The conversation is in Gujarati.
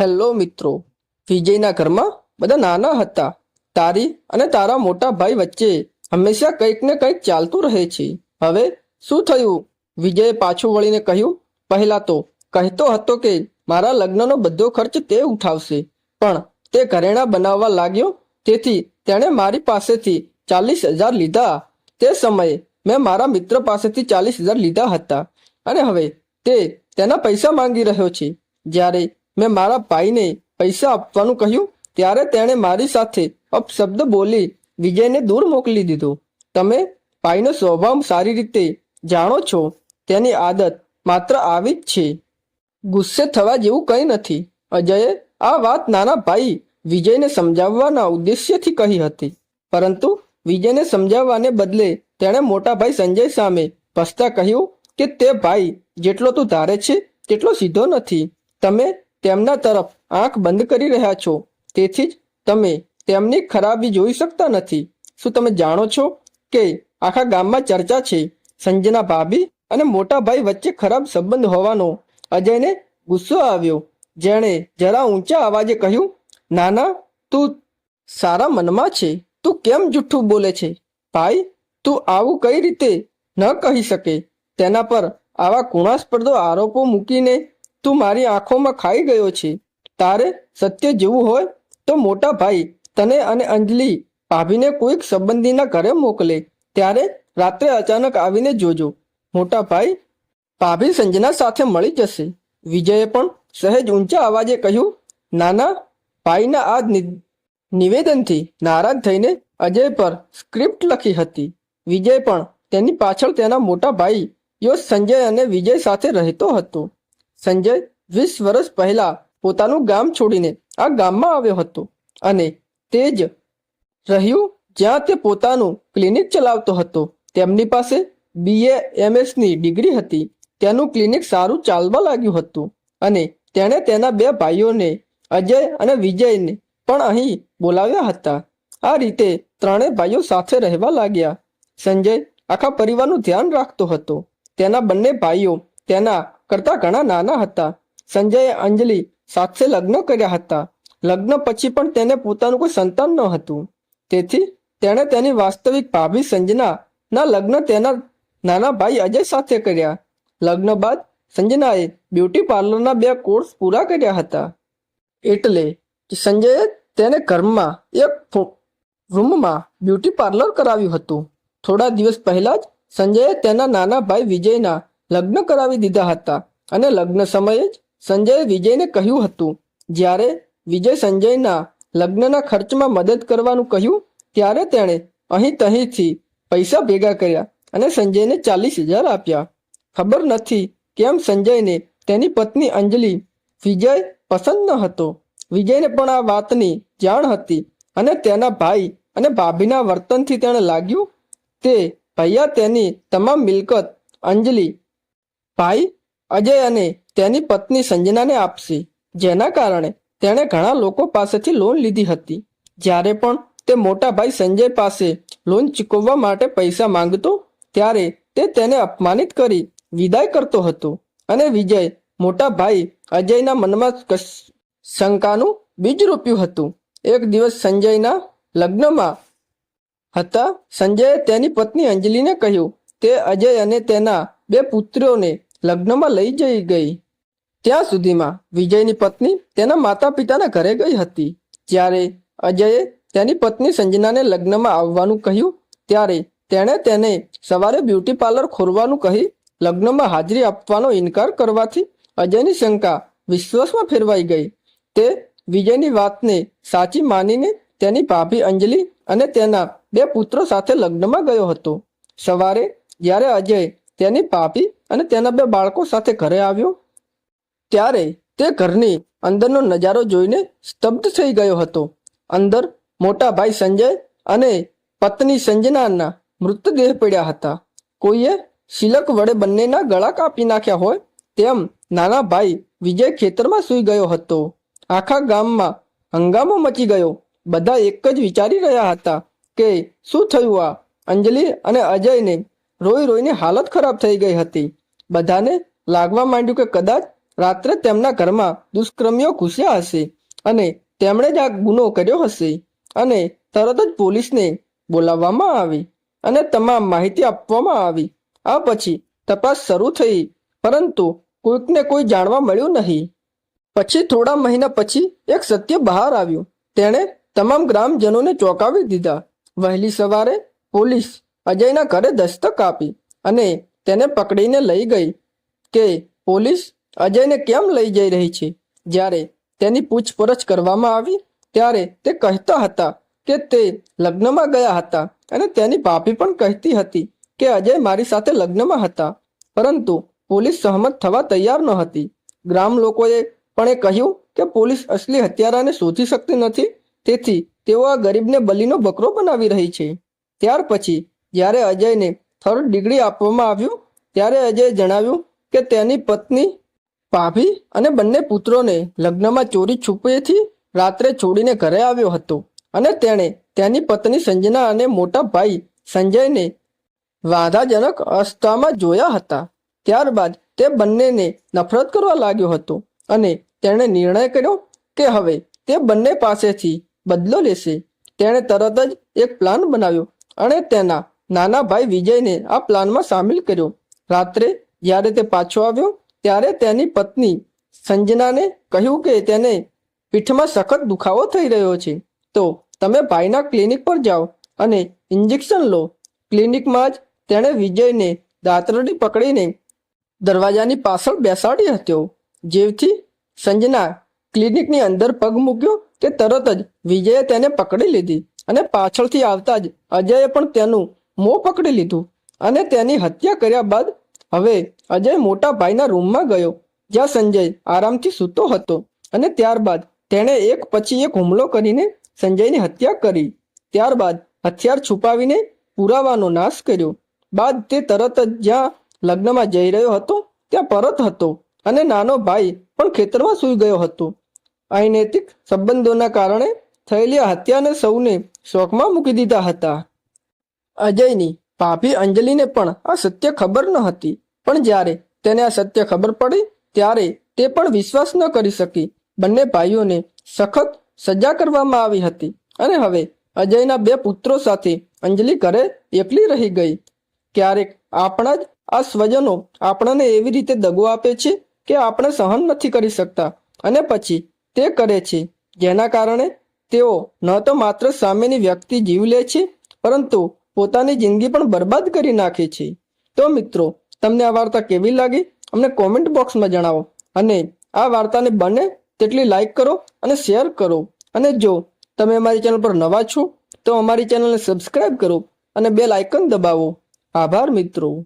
હેલો મિત્રો, વિજયના ઘરમાં બધા નાના હતા. તારી અને તારા મોટા ભાઈ વચ્ચે હંમેશા કંઈક ને કંઈક ચાલતું રહે છે. હવે શું થયું? વિજયે પાછું વળીને કહ્યું, પહેલા તો કહેતો હતો કે મારા લગ્નનો બધો ખર્ચ તે ઉઠાવશે, પણ તે ઘરેણાં બનાવવા લાગ્યો, તેથી તેણે મારી પાસેથી ચાલીસ હજાર લીધા. તે સમયે મેં મારા મિત્ર પાસેથી ચાલીસ હજાર લીધા હતા. અને હવે તે તેના પૈસા માંગી રહ્યો છે. જ્યારે મેં મારા ભાઈને પૈસા આપવાનું કહ્યું, ત્યારે તેણે મારી સાથે અપશબ્દ બોલી વિજયને દૂર મોકલી દીધો. તમે ભાઈનો સ્વભાવ સારી રીતે જાણો છો, તેની આદત માત્ર આવી જ છે. ગુસ્સે થવા જેવું કંઈ નથી. અજયે આ વાત નાના ભાઈ વિજયને સમજાવવાના ઉદ્દેશ્યથી કહી હતી. પરંતુ વિજયને સમજાવવાને બદલે તેણે મોટા ભાઈ સંજય સામે ભસતા કહ્યું કે તે ભાઈ જેટલો તું ધારે છે, તેટલો સીધો નથી. તમે તેમના તરફ આંખ બંધ કરી રહ્યા છો. તેથી જ તમે તેમની ખરાબી જોઈ શકતા નથી. શું તમે જાણો છો કે આખા ગામમાં ચર્ચા છે? સંજના ભાભી અને મોટા ભાઈ વચ્ચે ખરાબ સંબંધ હોવાનો અજયને ગુસ્સો આવ્યો. જેણે જરા ઊંચા અવાજે કહ્યું, નાના, તું સારા મનમાં છે. તું કેમ જુઠ્ઠું બોલે છે? ભાઈ, તું આવું કઈ રીતે ન કહી શકે? તેના પર આવા કુણાસ્પર્ધો આરોપો મૂકીને તું મારી આંખોમાં ખાઈ ગયો છે. તારે સત્ય જીવવું હોય તો મોટા ભાઈ તને અને અંજલિ ભાભીને કોઈક સંબંધીના ઘરે મોકલે. ત્યારે રાત્રે અચાનક આવીને જોજો. મોટા ભાઈ, ભાભી સંજના સાથે મળી જશે. વિજયે પણ સહેજ ઊંચા અવાજે કહ્યું, નાના ભાઈના આ નિવેદનથી નારાજ થઈને અજય પર સ્ક્રિપ્ટ લખી હતી. વિજય પણ તેની પાછળ તેના મોટા ભાઈ યો સંજય અને વિજય સાથે રહેતો હતો. સંજય વીસ વર્ષ પહેલા પોતાનું ગામ છોડીને આ ગામમાં આવ્યો હતો અને તે જ રહ્યું જ્યાં તે પોતાનું ક્લિનિક ચલાવતો હતો. તેમની પાસે બીએ એમએસની ડિગ્રી હતી. તેનું ક્લિનિક સારું ચાલવા લાગ્યું હતું અને તેણે તેના બે ભાઈઓને અજય અને વિજયને પણ અહીં બોલાવ્યા હતા. આ રીતે ત્રણેય ભાઈઓ સાથે રહેવા લાગ્યા. સંજય આખા પરિવારનું ધ્યાન રાખતો હતો. તેના બંને ભાઈઓ તેના કરતા ઘણા નાના હતા. સંજયે અંજલિ સાથે લગ્ન કર્યા હતા. લગ્ન પછી પણ તેને પોતાનું કોઈ સંતાન ન હતું. તેથી તેણે તેની વાસ્તવિક ભાભી સંજના ના લગ્ન તેના નાના ભાઈ અજય સાથે કર્યા. લગ્ન બાદ સંજનાએ બ્યુટી પાર્લરના બે કોર્સ પૂરા કર્યા હતા. એટલે સંજયે તેને ઘરમાં એક રૂમમાં બ્યુટી પાર્લર કરાવ્યું હતું. થોડા દિવસ પહેલા જ સંજયે તેના નાના ભાઈ વિજયના લગ્ન કરાવી દીધા હતા અને લગ્ન સમયે જ સંજયે વિજયને કહ્યું હતું. જ્યારે વિજય સંજયના લગ્નના ખર્ચમાં મદદ કરવાનું કહ્યું, ત્યારે તેણે અહીં તહીંથી પૈસા ભેગા કર્યા અને સંજયને ચાલીસ હજાર આપ્યા. ખબર નથી કેમ સંજયને તેની પત્ની અંજલિ વિજય પસંદ ન હતો. વિજયને પણ આ વાતની જાણ હતી અને તેના ભાઈ અને ભાભીના વર્તનથી તેણે લાગ્યું, તે ભૈયા તેની તમામ મિલકત અંજલિ ભાઈ, અજય અને તેની પત્ની સંજનાને આપશે. જેના કારણે તેણે ઘણા લોકો પાસેથી લોન લીધી હતી. જ્યારે પણ તે મોટા ભાઈ સંજય પાસે લોન ચૂકવવા માટે પૈસા માંગતો, ત્યારે તે તેને અપમાનિત કરી વિદાય કરતો હતો અને વિજય મોટા ભાઈ અજયના મનમાં શંકાનું બીજ રોપ્યું હતું. એક દિવસ સંજયના લગ્નમાં હતા, સંજયે તેની પત્ની અંજલિને કહ્યું તે અજય અને તેના બે પુત્રોને લગ્નમાં લઈ જઈ ગઈ. ત્યાં સુધીમાં વિજયની પત્ની તેના માતા પિતાના ઘરે ગઈ હતી. જ્યારે અજયે તેની પત્ની સંજનાને લગ્નમાં આવવાનું કહ્યું, ત્યારે તેણે તેને સવારે બ્યુટી પાર્લર ખોરવાનું કહી લગ્નમાં હાજરી આપવાનો ઇનકાર કરવાથી અજયની શંકા વિશ્વાસમાં ફેરવાઈ ગઈ. તે વિજયની વાતને સાચી માનીને તેની ભાભી અંજલિ અને તેના બે પુત્રો સાથે લગ્નમાં ગયો હતો. સવારે જ્યારે અજય તેની ભાભી અને તેના બે બાળકો સાથે ઘરે આવ્યો. ત્યારે તે ઘરની અંદરનો નજારો જોઈને સ્તબ્ધ થઈ ગયો હતો. અંદર મોટા ભાઈ સંજય અને પત્ની સંજનાના મૃતદેહ પડ્યા હતા. કોઈએ શિલક વડે બંનેના ગળા કાપી નાખ્યા હોય તેમ નાના ભાઈ વિજય ખેતરમાં સૂઈ ગયો હતો. આખા ગામમાં હંગામો મચી ગયો. બધા એક જ વિચારી રહ્યા હતા કે શું થયું આ? અંજલિ અને અજયને રોઈ રોઈને હાલત ખરાબ થઈ ગઈ હતી. બધાને લાગવા માંડ્યું કે કદાચ રાત્રે તેમના ઘરમાં દુષ્કર્મીઓ ઘૂસ્યા હશે અને તેમણે જ આ ગુનો કર્યો હશે અને તરત જ પોલીસને બોલાવવામાં આવી અને તમામ માહિતી આપવામાં આવી. આ પછી તપાસ શરૂ થઈ, પરંતુ કોઈકને કોઈ જાણવા મળ્યું નહીં. પછી થોડા મહિના પછી એક સત્ય બહાર આવ્યું. તેણે તમામ ગ્રામજનોને ચોંકાવી દીધા. વહેલી સવારે પોલીસ અજયના ઘરે દસ્તક આપી અને તેને પકડીને લઈ ગઈ કે, પોલીસ અજયને કેમ લઈ જઈ રહી છે? જ્યારે તેની પૂછપરછ કરવામાં આવી, ત્યારે તે કહેતા હતા કે તે લગ્નમાં ગયા હતા અને તેની ભાભી પણ કહેતી હતી કે અજય મારી સાથે લગ્નમાં હતા. પરંતુ પોલીસ સહમત થવા તૈયાર ન હતી ગ્રામ લોકોએ પણ એ કહ્યું કે પોલીસ અસલી હત્યારાને શોધી શકતી નથી. તેથી તેઓ આ ગરીબને બલીનો બકરો બનાવી રહી છે. ત્યાર પછી જ્યારે અજયને થર્ડ ડિગ્રી આપવામાં આવ્યું, ત્યારે અજયે જણાવ્યું કે તેની પત્ની ભાભી અને બંને પુત્રોને લગ્નમાં ચોરી છુપેથી રાત્રે છોડીને ઘરે આવ્યો હતો અને તેણે તેની પત્ની સંજના અને મોટા ભાઈ સંજયને વાંધાજનક અવસ્થામાં જોયા હતા. ત્યારબાદ તે બંનેને નફરત કરવા લાગ્યો હતો અને તેણે નિર્ણય કર્યો કે હવે તે બંને પાસેથી બદલો લેશે. તેણે તરત જ એક પ્લાન બનાવ્યો અને તેના નાના ભાઈ વિજયને આ પ્લાનમાં સામેલ કર્યો. રાત્રે જ્યારે તે પાછો આવ્યો, ત્યારે તેની પત્ની સંજનાને કહ્યું કે તેને પીઠમાં સખત દુખાવો થઈ રહ્યો છે. તો તમે ભાઈના ક્લિનિક પર જાઓ અને ઇન્જેક્શન લો. ક્લિનિકમાં જ તેણે વિજયને દાંતરડી પકડીને દરવાજાની પાછળ બેસાડી હતો જેથી સંજના ક્લિનિકની અંદર પગ મૂક્યો તે તરત જ વિજયે તેને પકડી લીધી અને પાછળથી આવતા જ અજયે પણ તેનું મોં પકડી લીધું અને તેની હત્યા કર્યા બાદ હવે અજય મોટા ભાઈના રૂમમાં ગયો, જ્યાં સંજય આરામથી સૂતો હતો અને ત્યારબાદ તેણે એક પછી એક હુમલો કરીને સંજયની હત્યા કરી. ત્યારબાદ હથિયાર છુપાવીને પુરાવાનો નાશ કર્યો. બાદ તે તરત જ જ્યાં લગ્નમાં જઈ રહ્યો હતો, ત્યાં પરત હતો અને નાનો ભાઈ પણ ખેતરમાં સૂઈ ગયો હતો. અનૈતિક સંબંધોના કારણે થયેલી હત્યાને સૌને શોકમાં મૂકી દીધા હતા. અજયની ભાભી અંજલિને પણ આ સત્ય ખબર ન હતી. પણ જ્યારે તેને આ સત્ય ખબર પડી, ત્યારે તે પણ વિશ્વાસ ન કરી શકી. બંને ભાઈઓને સખત સજા કરવામાં આવી હતી. અને હવે અજયના બે પુત્રો સાથે અંજલિ ઘરે એકલી રહી ગઈ. ક્યારેક આપણા જ આ સ્વજનો આપણને એવી રીતે દગો આપે છે કે આપણે સહન નથી કરી શકતા. અને પછી તે કરે છે. જેના કારણે તેઓ ન તો માત્ર સામેની વ્યક્તિ જીવ લે છે, પરંતુ પોતાની જિંદગી પણ બરબાદ કરી નાખે છે. તો મિત્રો, તમને આ વાર્તા કેવી લાગી? અમને કોમેન્ટ બોક્સમાં જણાવો. અને આ વાર્તાને બને તેટલી લાઈક કરો અને શેર કરો. અને જો તમે અમારી ચેનલ પર નવા છો, તો અમારી ચેનલને સબસ્ક્રાઈબ કરો અને બેલ આઇકન દબાવો. આભાર મિત્રો.